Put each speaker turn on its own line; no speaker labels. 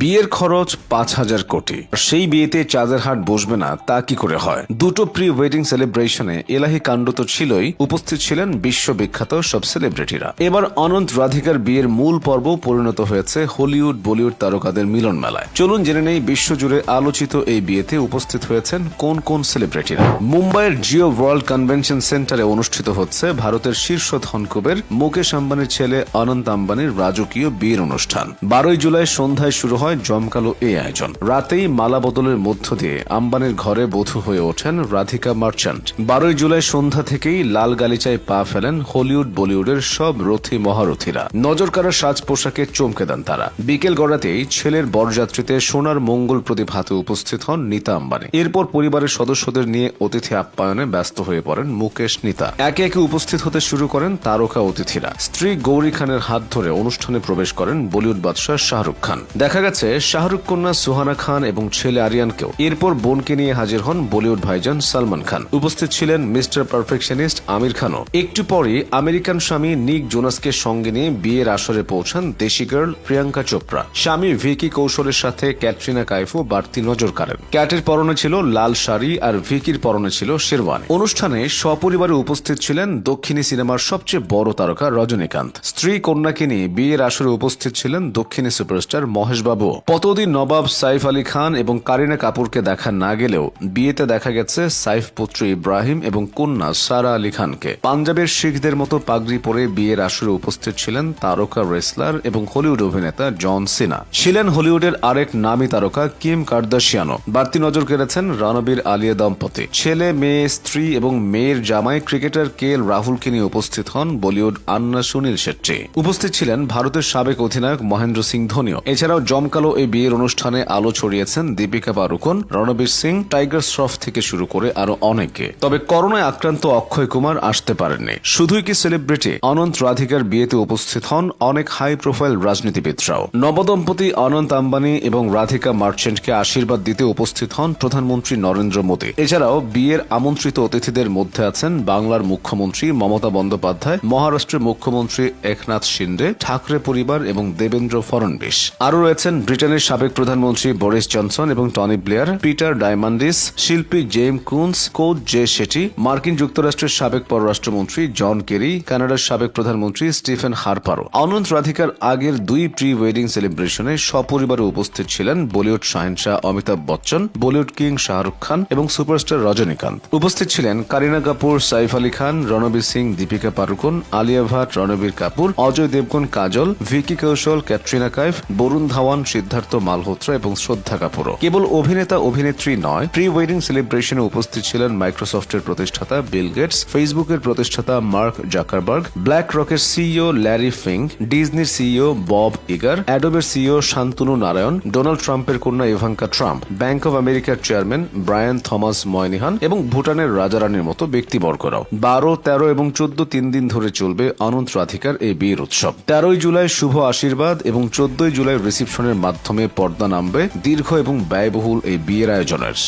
বিয়ের খরচ পাঁচ হাজার কোটি। সেই বিয়েতে চাঁদের হাট বসবে না, তা কি করে হয়? দুটো প্রি ওয়েডিং সেলিব্রেশনে এলাহি কাণ্ড তো ছিলই, উপস্থিত ছিলেন বিশ্ববিখ্যাত সব সেলিব্রিটিরা এবার অনন্ত রাধিকার বিয়ের মূল পর্ব পরিণত হয়েছে হলিউড, বলিউড তারকাদের মিলন মেলায়। চলুন জেনে নেই বিশ্বজুড়ে আলোচিত এই বিয়েতে উপস্থিত হয়েছেন কোন কোন সেলিব্রিটিরা মুম্বাইয়ের জিও ওয়ার্ল্ড কনভেনশন সেন্টারে অনুষ্ঠিত হচ্ছে ভারতের শীর্ষ ধনকুবের মুকেশ আম্বানির ছেলে অনন্ত আম্বানির রাজকীয় বিয়ের অনুষ্ঠান। বারোই জুলাই সন্ধ্যায় শুরু হয় জমকালো এই আয়োজন। রাতেই মালা বদলের মধ্য দিয়ে আম্বানির ঘরে বধূ হয়ে ওঠেন রাধিকা মার্চেন্ট। বারোই জুলাই সন্ধ্যা থেকেই লাল গালিচায় পা ফেলেন হলিউড, বলিউডের সব রথী মহারথীরা। নজর কাড়া সাজ পোশাকে চমকে দেন তারা। বিকেল গড়াতেই ছেলের বরযাত্রীতে সোনার মঙ্গল প্রদীপ হাতে উপস্থিত হন নিতা আম্বানি। এরপর পরিবারের সদস্যদের নিয়ে অতিথি আপ্যায়নে ব্যস্ত হয়ে পড়েন মুকেশ নিতা। একে একে উপস্থিত হতে শুরু করেন তারকা অতিথিরা। স্ত্রী গৌরী খানের হাত ধরে অনুষ্ঠানে প্রবেশ করেন বলিউড বাদশাহ শাহরুখ খান। দেখা গেছে শাহরুখ কন্যা সুহানা খান এবং ছেলে আরিয়ানকেও। এরপর বোনকে নিয়ে হাজির হন বলিউড ভাইজান সালমান খান। উপস্থিত ছিলেন মিস্টার পারফেকশনিস্ট আমির খানও। একটু পরই আমেরিকান স্বামী নিক জোনাসকে সঙ্গে নিয়ে বিয়ের আসরে পৌঁছান দেশি গার্ল প্রিয়াঙ্কা চোপড়া। স্বামী ভিকি কৌশলের সাথে ক্যাটরিনা কাইফও বাড়তি নজর কাড়েন। ক্যাটের পরনে ছিল লাল শাড়ি আর ভিকির পরনে ছিল শেরওয়ানি। অনুষ্ঠানে সপরিবারে উপস্থিত ছিলেন দক্ষিণী সিনেমার সবচেয়ে বড় তারকা রজনীকান্ত। স্ত্রী কন্যাকে নিয়ে বিয়ের আসরে উপস্থিত ছিলেন দক্ষিণী সুপারস্টার মহেশ বাবু। পতদিন নবাব সাইফ আলী খান এবং কারিনা কাপুরকে দেখা না গেলেও বিয়েতে দেখা গেছে সাইফ পুত্র ইব্রাহিম এবং কন্যা সারা আলী খানকে। পাঞ্জাবের শিখদের মতো পাগড়ি পরে বিয়ের আসরে উপস্থিত ছিলেন তারকা রেসলার এবং হলিউড অভিনেতা জন সিনা। ছিলেন হলিউডের আরেক নামী তারকা কিম কার্দাশিয়ানো বাড়তি নজর কেড়েছেন রানবীর আলিয়া দম্পতি। ছেলে, মেয়ে, স্ত্রী এবং মেয়ের জামাই ক্রিকেটার কে এল রাহুলকে নিয়ে উপস্থিত হন বলিউড আন্না সুনীল শেট্টি। উপস্থিত ছিলেন ভারতের সাবেক অধিনায়ক মহেন্দ্র সিং ধোনিও। এছাড়াও জমকালো এই বিয়ের অনুষ্ঠানে আলো ছড়িয়েছেন দীপিকা পারুকন রণবীর সিং, টাইগার শ্রফ থেকে শুরু করে আরও অনেকে। তবে করোনায় আক্রান্ত অক্ষয় কুমার আসতে পারেননি। শুধুই কি সেলিব্রিটি অনন্ত রাধিকার বিয়েতে উপস্থিত হন অনেক হাই প্রোফাইল রাজনীতিবিদরাও। নবদম্পতি অনন্ত আম্বানি এবং রাধিকা মার্চেন্টকে আশীর্বাদ দিতে উপস্থিত হন প্রধানমন্ত্রী নরেন্দ্র মোদী। এছাড়াও বিয়ের আমন্ত্রিত অতিথিদের মধ্যে আছেন বাংলার মুখ্যমন্ত্রী মমতা বন্দ্যোপাধ্যায়, মহারাষ্ট্রের মুখ্যমন্ত্রী একনাথ শিন্ডে ঠাকরে পরিবার এবং দেবেন্দ্র ফড়নবিস আরও রয়েছেন ব্রিটেনের সাবেক প্রধানমন্ত্রী বরিস জনসন এবং টনি ব্লেয়ার, পিটার ডায়মান্ডিস, শিল্পী Jeff Koons, coach Jay Shetty মার্কিন যুক্তরাষ্ট্রের সাবেক পররাষ্ট্রমন্ত্রী জন কেরি, কানাডার সাবেক প্রধানমন্ত্রী স্টিফেন হারপারও। অনন্ত রাধিকার আগের দুই প্রি ওয়েডিং সেলিব্রেশনে সপরিবারে উপস্থিত ছিলেন Bollywood Shahenshah Amitabh Bachchan, Bollywood king Shahrukh Khan এবং সুপারস্টার রজনীকান্ত। উপস্থিত ছিলেন কারিনা কাপুর, সাইফ আলী খান, রণবীর সিং, দীপিকা পারুকন আলিয়া ভাট, রণবীর কাপুর, অজয় দেবগন, কাজল, ভিকি কৌশল, ক্যাটরিনা কাইফ, বরুণ ধাওয়ান সিদ্ধার্থ মালহোত্রা এবং শ্রদ্ধা কাপুরও। কেবল অভিনেতা, অভিনেত্রী নয় প্রি ওয়েডিং সেলিব্রেশনে উপস্থিত ছিলেন মাইক্রোসফটের প্রতিষ্ঠাতা বিল গেটস, ফেসবুকের প্রতিষ্ঠাতা মার্ক জাকারবার্গ, ব্ল্যাক রকের সিইও ল্যারি ফিং ডিজনির সিইও বব ইগার, অ্যাডোবের সিইও শান্তনু নারায়ণ, ডোনাল্ড ট্রাম্পের কন্যা ইভাঙ্কা ট্রাম্প, ব্যাংক অব আমেরিকার চেয়ারম্যান ব্রায়ান থমাস ময়নিহান এবং ভুটানের রাজারানীর মতো ব্যক্তিবর্গরাও। বারো, তেরো এবং চোদ্দ তিন দিন ধরে চলবে অনন্ত রাধিকার এই বিয়ের উৎসব। তেরোই জুলাই শুভ আশীর্বাদ এবং চোদ্দই জুলাই রিসিপশনের মাধ্যমে পর্দা নামবে দীর্ঘ এবং ব্যয়বহুল এই বিয়ের আয়োজনের।